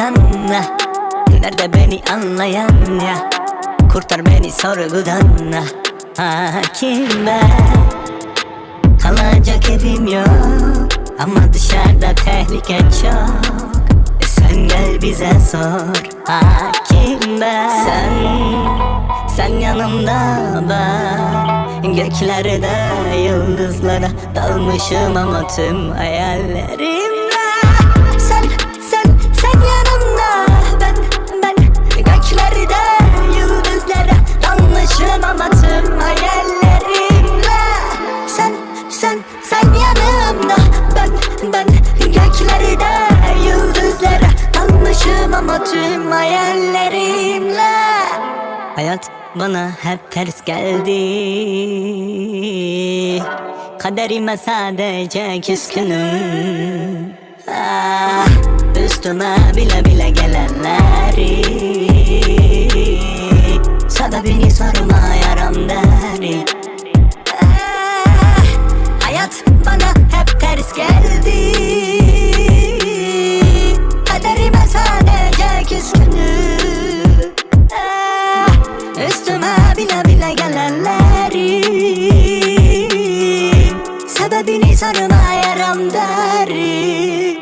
hayattan Nerede beni anlayan ya? Kurtar beni sorgudan Hakim ben Kalacak evim yok. Ama dışarıda tehlike çok. E Sen gel bize sor. Hakim ben Sen, sen yanımda ben Göklerde yıldızlara dalmışım ama tüm hayallerimle bana hep ters geldi. Kaderime sadece küskünüm. Ah, Üstüme bile bile gelenleri. Sebebini sorma yaram derim Sorma yaram derim.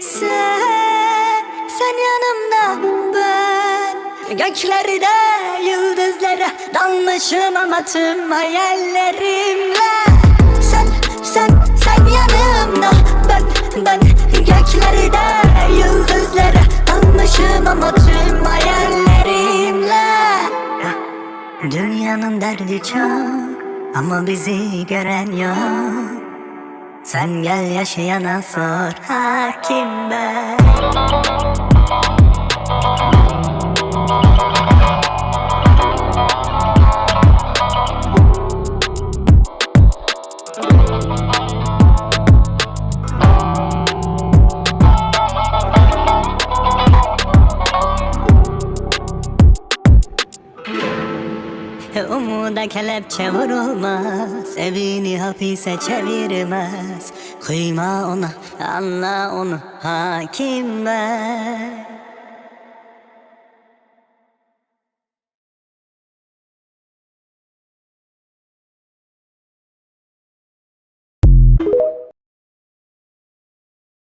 Sen, sen yanımda ben. Göklerde yıldızlara dalmışım ama tüm hayallerimle. Sen, sen, sen yanımda ben, ben. Göklerde yıldızlara dalmışım ama tüm hayallerimle. Dünyanın derdi çok ama bizi gören yok Sen gel yaşayana sor hakim ben Umuda kelepçe vurulmaz Evini hapise çevirmez. Kıyma ona, anla onu Hakim ben